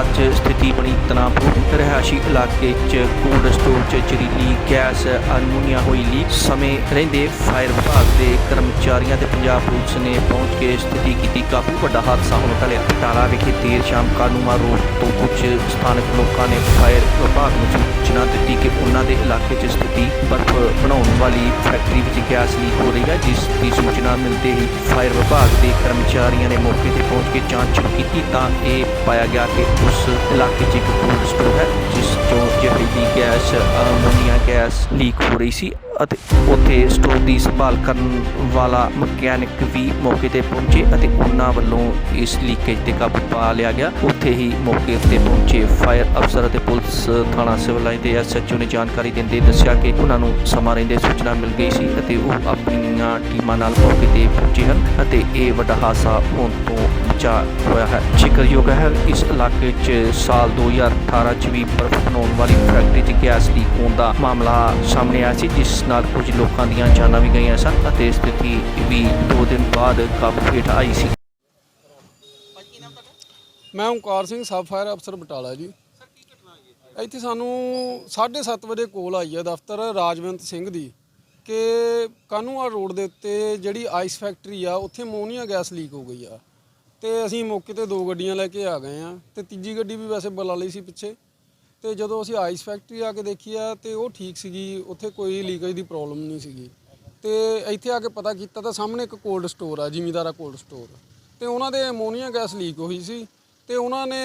ਸਤਨਾਮਪੁਰ ਰਿਹਾਇਸ਼ੀ ਇਲਾਕੇ 'ਚ ਕੋਲਡ ਸਟੋਰ 'ਚ ਜ਼ਹਿਰੀਲੀ ਗੈਸ ਅਨਮੋਨੀਆ ਹੋਈ ਲੀਕ। ਸਮੇਂ ਰਹਿੰਦੇ ਫਾਇਰ ਵਿਭਾਗ ਦੇ ਕਰਮਚਾਰੀਆਂ ਤੇ ਪੰਜਾਬ ਪੁਲਿਸ ਨੇ ਪਹੁੰਚ ਕੇ ਸਥਿਤੀ ਕੀਤੀ। ਕਾਬੂ ਵੱਡਾ ਹਾਦਸਾ ਹੋਣ ਟਲਿਆ ਬਟਾਲਾ ਵਿਖੇ ਦੇਰ ਸ਼ਾਮ ਕਾਨੂੰਮਾ ਰੋਡ ਤੋਂ ਕੁਝ ਸਥਾਨਕ ਲੋਕਾਂ ਨੇ ਫਾਇਰ ਵਿਭਾਗ ਨੂੰ ਸੂਚਨਾ ਦਿੱਤੀ ਕਿ ਉਹਨਾਂ ਦੇ ਇਲਾਕੇ 'ਚ ਸਥਿਤੀ ਬਰਫ਼ ਬਣਾਉਣ ਵਾਲੀ ਫੈਕਟਰੀ ਵਿੱਚ ਗੈਸ ਲੀਕ ਹੋ ਰਹੀ ਹੈ, ਜਿਸ ਦੀ ਸੂਚਨਾ ਮਿਲਦੇ ਹੀ ਫਾਇਰ ਵਿਭਾਗ ਦੇ ਕਰਮਚਾਰੀਆਂ ਨੇ ਮੌਕੇ ਤੇ ਪਹੁੰਚ ਕੇ ਜਾਂਚ ਕੀਤੀ ਤਾਂ ਇਹ ਪਾਇਆ ਗਿਆ ਕਿ ਉਸ ਇਲਾਕੇ 'ਚ ਇੱਕ ਕੋਲਡ ਸਟੋਰ ਹੈ, ਜਿਸ ਤੋਂ ਜ਼ਹਿਰੀਲੀ ਗੈਸ, ਅਮੋਨੀਆ ਗੈਸ ਲੀਕ ਹੋ ਰਹੀ ਸੀ। ਅਤੇ ਉੱਥੇ ਸਟੋਰ ਦੀ ਸੰਭਾਲ ਕਰਨ ਵਾਲਾ ਮਕੈਨਿਕ ਵੀ ਮੌਕੇ ਤੇ ਪਹੁੰਚੇ ਅਤੇ ਉਹਨਾਂ ਵੱਲੋਂ ਇਸ ਲੀਕੇਜ ਤੇ ਕਾਬੂ ਪਾ ਲਿਆ ਗਿਆ। ਉੱਥੇ ਹੀ ਮੌਕੇ ਤੇ ਪਹੁੰਚੇ ਫਾਇਰ ਅਫਸਰ ਅਤੇ ਪੁਲਿਸ, ਥਾਣਾ ਸਿਵਲ ਲਾਈਨ ਦੇ ਐਸਐਚਓ ਨੇ ਜਾਣਕਾਰੀ ਦਿੰਦੇ ਦੱਸਿਆ ਕਿ ਉਹਨਾਂ ਨੂੰ ਸਮਾਂ ਰਹਿੰਦੇ ਸੂਚਨਾ ਮਿਲ ਗਈ ਸੀ ਅਤੇ ਉਹ ਆਪਣੀਆਂ ਟੀਮਾਂ ਨਾਲ ਮੌਕੇ ਤੇ ਪਹੁੰਚੇ ਹਨ ਅਤੇ ਇਹ ਵੱਡਾ ਹਾਦਸਾ ਹੋਣ ਤੋਂ ਬਚਾ ਹੋਇਆ ਹੈ। ਜ਼ਿਕਰਯੋਗ ਹੈ, ਇਸ ਇਲਾਕੇ 'ਚ ਸਾਲ 2018 'ਚ ਵੀ ਬਰਫ਼ ਬਣਾਉਣ ਵਾਲੀ ਫੈਕਟਰੀ 'ਚ ਗੈਸ ਲੀਕ ਹੋਣ ਦਾ ਮਾਮਲਾ ਸਾਹਮਣੇ ਆਇਆ ਸੀ, ਜਿਸ ਨਾਲ ਕੁਝ ਲੋਕਾਂ ਦੀਆਂ ਜਾਨਾਂ ਵੀ ਗਈਆਂ ਸਨ ਅਤੇ ਸਥਿਤੀ ਵੀ 2 ਦਿਨ ਬਾਅਦ ਕਾਬੂ ਹੇਠ ਆਈ ਸੀ। ਮੈਂ ਓਂਕਾਰ ਸਿੰਘ, ਸਬ ਫਾਇਰ ਅਫਸਰ ਬਟਾਲਾ ਜੀ। ਇੱਥੇ ਸਾਨੂੰ 7:30 ਵਜੇ ਕੋਲ ਆਈ ਹੈ ਦਫ਼ਤਰ ਰਾਜਵੰਤ ਸਿੰਘ ਦੀ ਕਿ ਕਾਨੂੰਆ ਰੋਡ ਦੇ ਉੱਤੇ ਜਿਹੜੀ ਆਈਸ ਫੈਕਟਰੀ ਆ, ਉੱਥੇ ਅਮੋਨੀਆ ਗੈਸ ਲੀਕ ਹੋ ਗਈ ਆ। ਤੇ ਅਸੀਂ ਮੌਕੇ ਤੇ ਦੋ ਗੱਡੀਆਂ ਲੈ ਕੇ ਆ ਗਏ ਆ ਤੇ ਤੀਜੀ ਗੱਡੀ ਵੀ ਵੈਸੇ ਬੁਲਾ ਲਈ ਸੀ ਪਿੱਛੇ। ਤੇ ਜਦੋਂ ਅਸੀਂ ਆਈਸ ਫੈਕਟਰੀ ਆ ਕੇ ਦੇਖੀ ਆ ਤੇ ਉਹ ਠੀਕ ਸੀਗੀ, ਉੱਥੇ ਕੋਈ ਲੀਕੇਜ ਦੀ ਪ੍ਰੋਬਲਮ ਨਹੀਂ ਸੀਗੀ। ਤੇ ਇੱਥੇ ਆ ਕੇ ਪਤਾ ਕੀਤਾ ਤਾਂ ਸਾਹਮਣੇ ਇੱਕ ਕੋਲਡ ਸਟੋਰ ਆ, ਜ਼ਿਮੀਦਾਰਾ ਕੋਲਡ ਸਟੋਰ ਤੇ ਉਹਨਾਂ ਦੇ ਅਮੋਨੀਆ ਗੈਸ ਲੀਕ ਹੋਈ ਸੀ ਤੇ ਉਹਨਾਂ ਨੇ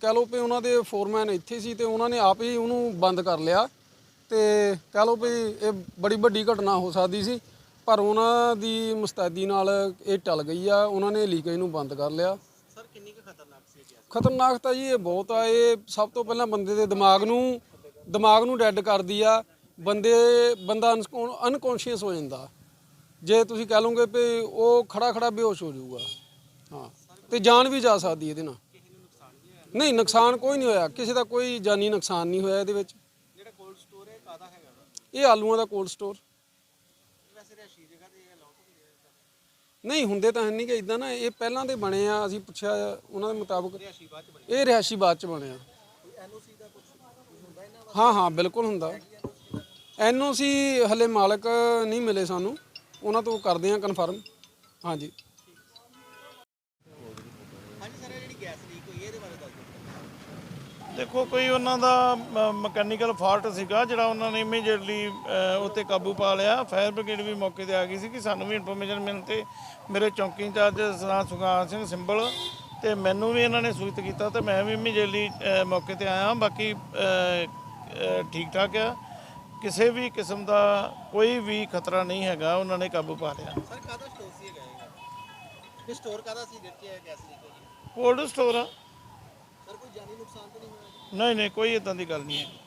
ਕਹਿ ਲਓ ਵੀ ਉਹਨਾਂ ਦੇ ਫੋਰਮੈਨ ਇੱਥੇ ਸੀ ਤੇ ਉਹਨਾਂ ਨੇ ਆਪ ਹੀ ਉਹਨੂੰ ਬੰਦ ਕਰ ਲਿਆ। ਤੇ ਕਹਿ ਲਓ ਵੀ ਇਹ ਬੜੀ ਵੱਡੀ ਘਟਨਾ ਹੋ ਸਕਦੀ ਸੀ, ਪਰ ਉਹਨਾਂ ਦੀ ਮੁਸਤੈਦੀ ਨਾਲ ਇਹ ਟਲ ਗਈ ਆ, ਉਹਨਾਂ ਨੇ ਲੀਕੇਜ ਨੂੰ ਬੰਦ ਕਰ ਲਿਆ। ਕਿੰਨੀ ਕੁ ਖਤਰਨਾਕ ਸੀ ਇਹ ਗੈਸ ਖਤਰਨਾਕ ਤਾਂ ਜੀ ਇਹ ਬਹੁਤ ਆ ਇਹ ਸਭ ਤੋਂ ਪਹਿਲਾਂ ਬੰਦੇ ਦੇ ਦਿਮਾਗ ਨੂੰ ਦਿਮਾਗ ਨੂੰ ਡੈੱਡ ਕਰਦੀ ਆ। ਬੰਦੇ ਬੰਦਾ ਅਨਕੌਂਸ਼ੀਅਸ ਹੋ ਜਾਂਦਾ। ਜੇ ਤੁਸੀਂ ਕਹ ਲਓਗੇ ਵੀ ਉਹ ਖੜਾ ਖੜਾ ਬੇਹੋਸ਼ ਹੋ ਜਾਊਗਾ। ਹਾਂ ਤੇ ਜਾਨ ਵੀ ਜਾ ਸਕਦੀ ਇਹਦੇ ਨਾਲ। ਨਹੀਂ ਨੁਕਸਾਨ ਕੋਈ ਨਹੀਂ ਹੋਇਆ। ਕਿਸੇ ਦਾ ਕੋਈ ਜਾਨੀ ਨੁਕਸਾਨ ਨਹੀਂ ਹੋਇਆ ਇਹਦੇ ਵਿੱਚ। ਜਿਹੜਾ ਕੋਲਡ ਸਟੋਰ ਹੈ ਕਾਦਾ ਹੈਗਾ? ਇਹ ਆਲੂਆਂ ਦਾ ਕੋਲਡ ਸਟੋਰ ਵੈਸੇ ਰਿਹਾਇਸ਼ੀ ਜਗ੍ਹਾ ਤੇ ਅਲਾਉਡ ਨਹੀਂ ਹੈ। ਨਹੀਂ ਹੁੰਦੇ ਤਾਂ ਨਹੀਂ ਕਿ ਇਦਾਂ ਨਾ ਇਹ ਪਹਿਲਾਂ ਦੇ ਬਣੇ ਆ ਅਸੀਂ ਪੁੱਛਿਆ ਉਹਨਾਂ ਦੇ ਮੁਤਾਬਕ। ਬਣੀ। ਇਹ ਰਿਹਾਇਸ਼ੀ ਬਾਅਦ ਚ ਇਹਨਾਂ ਹਾਂ ਹਾਂ ਬਿਲਕੁਲ ਹੁੰਦਾ। ਐਨਓਸੀ ਹਲੇ ਮਾਲਕ ਨਹੀਂ ਮਿਲੇ ਸਾਨੂੰ। ਉਹਨਾਂ ਤੋਂ ਕਰਦੇ ਹਾਂ ਕਨਫਰਮ ਹਾਂਜੀ। ਹਾਂਜੀ ਸਰ ਇਹ ਜਿਹੜੀ ਗੈਸ ਲੀਕ ਹੋਈ ਹੈ ਇਹਦੇ ਬਾਰੇ ਦੱਸ ਦਿਓ। ਦੇਖੋ ਕੋਈ ਉਹਨਾਂ ਦਾ ਮਕੈਨੀਕਲ ਫਾਲਟ ਸੀਗਾ ਜਿਹੜਾ ਉਹਨਾਂ ਨੇ ਇਮੀਡੀਏਟਲੀ ਉੱਤੇ ਕਾਬੂ ਪਾ ਲਿਆ। ਫਾਇਰ ਬ੍ਰਿਗੇਡ ਵੀ ਮੌਕੇ ਤੇ ਆ ਗਈ ਸੀ ਕਿ ਸਾਨੂੰ ਵੀ ਇਨਫੋਰਮੇਸ਼ਨ ਮਿਲਣ ਤੇ ਮੇਰੇ ਚੌਂਕੀ ਇੰਚਾਰਜ ਸਰਦਾਰ ਸੁਖਾਨ ਸਿੰਘ ਸਿੰਬਲ ਤੇ ਮੈਨੂੰ ਵੀ ਇਹਨਾਂ ਨੇ ਸੂਚਿਤ ਕੀਤਾ ਤੇ ਮੈਂ ਵੀ ਇਮੀਡੀਏਟਲੀ ਮੌਕੇ ਤੇ ਆਇਆ। ਬਾਕੀ ਠੀਕ ਠਾਕ ਆ। ਕਿਸੇ ਵੀ ਕਿਸਮ ਦਾ ਕੋਈ ਵੀ ਖਤਰਾ ਨਹੀਂ ਹੈਗਾ ਉਹਨਾਂ ਨੇ ਕਾਬੂ ਪਾ ਲਿਆ। ਸਰ ਕਾਦਾ ਸਟੋਰ ਸੀ ਹੈਗਾ ਇਹ? ਸਟੋਰ ਕਾਦਾ ਸੀ? ਜਿੱਥੇ ਇਹ ਗੈਸ ਲੀਕ ਹੋਈ ਕੋਲਡ ਸਟੋਰ ਆ। ਨਹੀਂ ਨਹੀਂ ਕੋਈ ਇਦਾਂ ਦੀ ਗੱਲ ਨਹੀਂ ਹੈ।